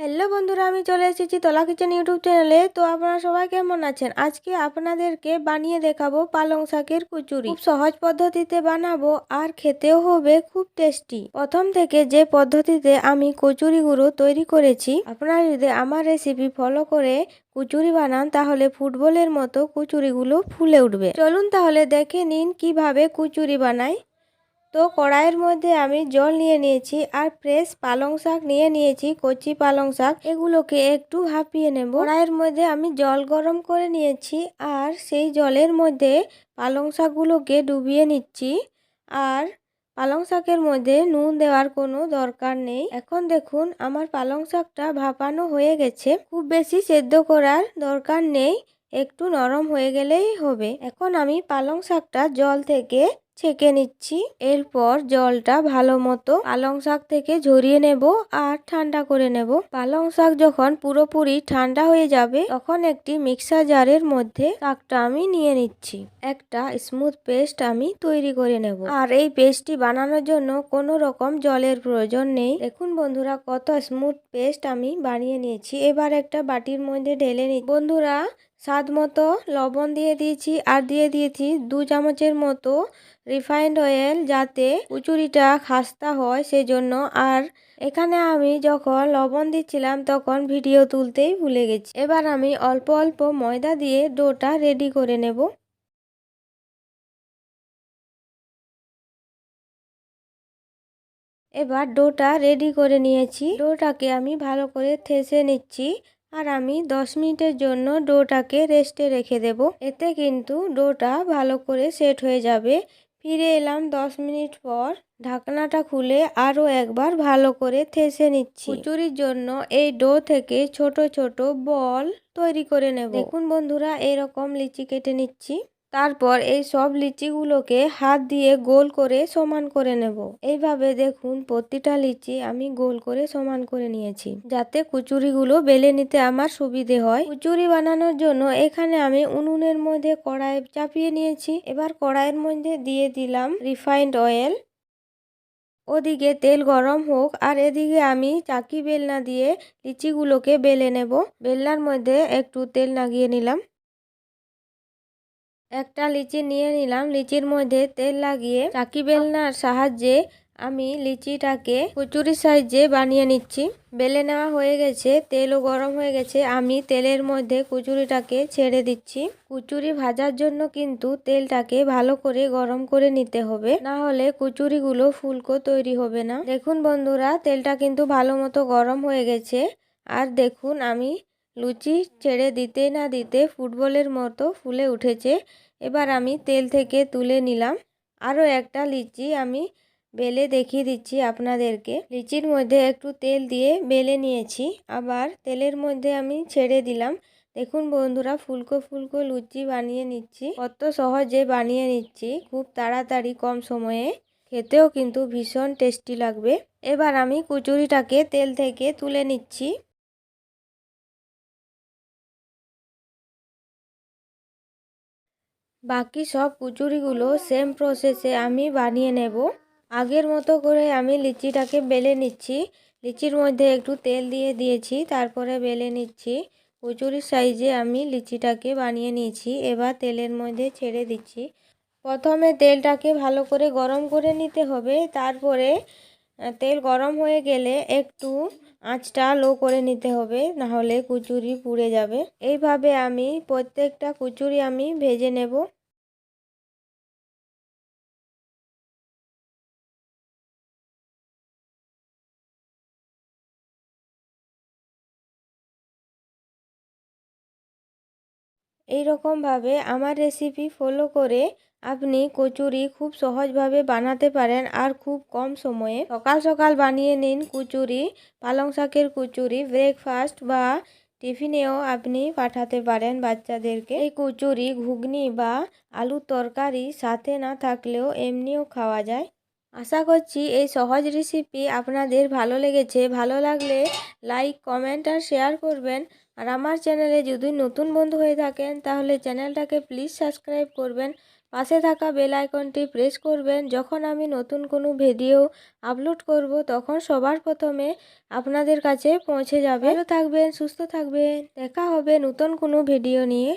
Hello বন্ধুরা, আমি চলে এসেছি তলা কিচেন ইউটিউব চ্যানেলে। তো আপনারা সবাই কেমন আছেন? আজকে আপনাদেরকে বানিয়ে দেখাবো পালং শাকের কুচুরি। খুব সহজ পদ্ধতিতে বানাবো আর খেতেও হবে খুব টেস্টি। প্রথম থেকে যে পদ্ধতিতে আমি কচুরিগুলো তৈরি করেছি, আপনারা যদি আমার রেসিপি ফলো করে কুচুরি বানান, তাহলে ফুটবলের মতো কুচুরিগুলো ফুলে উঠবে। চলুন তাহলে দেখে নিন কীভাবে কুচুরি বানাই। তো কড়াইয়ের মধ্যে আমি জল নিয়ে নিয়েছি আর ফ্রেশ পালং শাক নিয়ে নিয়েছি, কচি পালং শাক। এগুলোকে একটু ভাপিয়ে নেব। কড়াইয়ের মধ্যে আমি জল গরম করে নিয়েছি আর সেই জলের মধ্যে পালং শাকগুলোকে ডুবিয়ে নিচ্ছি। আর পালং শাকের মধ্যে নুন দেওয়ার কোনো দরকার নেই। এখন দেখুন, আমার পালং শাকটা ভাপানো হয়ে গেছে। খুব বেশি সেদ্ধ করার দরকার নেই। একটু নরম হয়ে গেলেই হবে। এখন আমি পালং শাকটা জল থেকে ছেঁকে নিচ্ছি। এরপর জলটা ভালো মতো পালং শাক থেকে ঝরিয়ে নেব আর ঠান্ডা করে নেব। পালং শাক যখন পুরোপুরি ঠান্ডা হয়ে যাবে, তখন একটি মিক্সার জারের মধ্যে শাকটা আমি নিয়ে নিচ্ছি। একটা স্মুথ পেস্ট আমি তৈরি করে নেব। আর এই পেস্টটি বানানোর জন্য কোনো রকম জলের প্রয়োজন নেই। দেখুন বন্ধুরা, কত স্মুথ পেস্ট আমি বানিয়ে নিয়েছি। এবার একটা বাটির মধ্যে ঢেলে নি বন্ধুরা স্বাদ মতো লবণ দিয়ে দিয়েছি আর দিয়ে দিয়েছি দু চামচের মতো রিফাইন্ড অয়েল যাতে কুচুরিটা খাস্তা হয় সেজন্য। আর এখানে আমি যখন লবণ দিচ্ছিলাম তখন ভিডিও তুলতেই ভুলে গেছি। এবার আমি অল্প অল্প ময়দা দিয়ে ডোটা রেডি করে নেব। এবার ডোটা রেডি করে নিয়েছি। ডোটাকে আমি ভালো করে থেসে নিচ্ছি। আর আমি দশ মিনিটের জন্য ডোটাকে রেস্টে রেখে দেব। এতে কিন্তু ডোটা ভালো করে সেট হয়ে যাবে। ফিরে এলাম দশ মিনিট পর। ঢাকনাটা খুলে আরও একবার ভালো করে থেসে নিচ্ছি। কচুরির জন্য এই ডো থেকে ছোট ছোট বল তৈরি করে নেব। দেখুন বন্ধুরা, এরকম লিচি কেটে নিচ্ছি। তারপর এই সব লিচিগুলোকে হাত দিয়ে গোল করে সমান করে নেব। এইভাবে দেখুন প্রতিটা লিচি আমি গোল করে সমান করে নিয়েছি। যাতে কুচুরিগুলো বেলে নিতে আমার সুবিধে হয়। কুচুরি বানানোর জন্য এখানে আমি উনুনের মধ্যে কড়াই চাপিয়ে নিয়েছি। এবার কড়াইয়ের মধ্যে দিয়ে দিলাম রিফাইন্ড অয়েল। ওদিকে তেল গরম হোক আর এদিকে আমি চাকি বেলনা দিয়ে লিচিগুলোকে বেলে নেব। বেলনার মধ্যে একটু তেল লাগিয়ে নিলাম। একটা লিচি নিয়ে নিলাম। লিচির মধ্যে তেল লাগিয়ে চাকি বেলনার সাহায্যে আমি লিচিটাকে কচুরি সাইজে বানিয়ে নিচ্ছি। বেলে নেওয়া হয়ে গেছে, তেলও গরম হয়ে গেছে। আমি তেলের মধ্যে কুচুরিটাকে ছেড়ে দিচ্ছি। কুচুরি ভাজার জন্য কিন্তু তেলটাকে ভালো করে গরম করে নিতে হবে। না হলে কুচুরিগুলো ফুলকো তৈরি হবে না। দেখুন বন্ধুরা, তেলটা কিন্তু ভালো মতো গরম হয়ে গেছে। আর দেখুন, আমি লুচি ছেড়ে দিতে না দিতে ফুটবলের মতো ফুলে উঠেছে। এবার আমি তেল থেকে তুলে নিলাম। আরও একটা লিচি আমি বেলে দেখিয়ে দিচ্ছি আপনাদেরকে। লিচির মধ্যে একটু তেল দিয়ে বেলে নিয়েছি। আবার তেলের মধ্যে আমি ছেড়ে দিলাম। দেখুন বন্ধুরা, ফুলকো ফুলকো লুচি বানিয়ে নিচ্ছি। কত সহজে বানিয়ে নিচ্ছি। খুব তাড়াতাড়ি, কম সময়ে। খেতেও কিন্তু ভীষণ টেস্টি লাগবে। এবার আমি কুচুরিটাকে তেল থেকে তুলে নিচ্ছি। বাকি সব কুচুরিগুলো সেম প্রসেসে আমি বানিয়ে নেব। আগের মতো করে আমি লিচিটাকে বেলে নিচ্ছি। লিচির মধ্যে একটু তেল দিয়ে দিয়েছি, তারপরে বেলে নিচ্ছি। কুচুরির সাইজে আমি লিচিটাকে বানিয়ে নিয়েছি। এবার তেলের মধ্যে ছেড়ে দিচ্ছি। প্রথমে তেলটাকে ভালো করে গরম করে নিতে হবে। তারপরে তেল গরম হয়ে গেলে একটু আঁচটা লো করে নিতে হবে, নাহলে কুচুরি পুড়ে যাবে। এইভাবে আমি প্রত্যেকটা কুচুরি আমি ভেজে নেব। এই রকমভাবে আমার রেসিপি ফলো করে আপনি কচুরি খুব সহজভাবে বানাতে পারেন আর খুব কম সময়ে। সকাল সকাল বানিয়ে নিন কুচুরি, পালং শাকের কুচুরি ব্রেকফাস্ট বা টিফিনেও আপনি পাঠাতে পারেন বাচ্চাদেরকে। এই কুচুরি, ঘুগনি বা আলুর তরকারি সাথে না থাকলেও এমনিও খাওয়া যায়। আশা করছি এই সহজ রেসিপি আপনাদের ভালো লেগেছে। ভালো লাগলে লাইক কমেন্ট আর শেয়ার করবেন। আর আমার চ্যানেলে যদি নতুন বন্ধু হয়ে থাকেন, তাহলে চ্যানেলটাকে প্লিজ সাবস্ক্রাইব করবেন, পাশে থাকা বেল আইকনটি প্রেস করবেন। যখন আমি নতুন কোনো ভিডিও আপলোড করব, তখন সবার প্রথমে আপনাদের কাছে পৌঁছে যাবে। ভালো থাকবেন, সুস্থ থাকবেন। দেখা হবে নতুন কোনো ভিডিও নিয়ে।